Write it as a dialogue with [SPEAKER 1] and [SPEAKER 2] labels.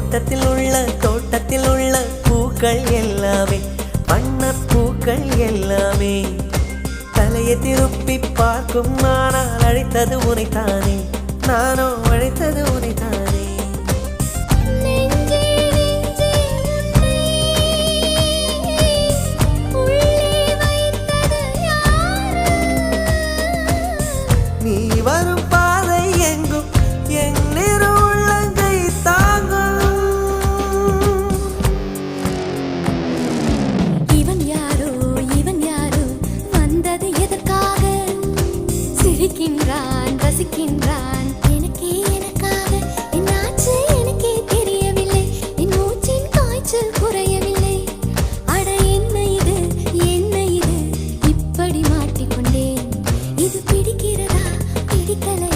[SPEAKER 1] தோட்டத்தில் உள்ள தோட்டத்தில் உள்ள பூக்கள் எல்லாமே வண்ணப் பூக்கள் எல்லாமே. தலையை திருப்பி பார்க்கும் ஆனால் அழைத்தது உனைத்தானே நானோ அழைத்தது உனைத்தானே
[SPEAKER 2] நேசிக்கின்றான் எனக்கே எனக்காக என்னாச்சு எனக்கே தெரியவில்லை. என் மூச்சின் காய்ச்சல் குறையவில்லை. அட என்ன இது? என்ன இது? இப்படி மாட்டிக்கொண்டேன் இது பிடிக்கிறதா? பிடிக்கலை.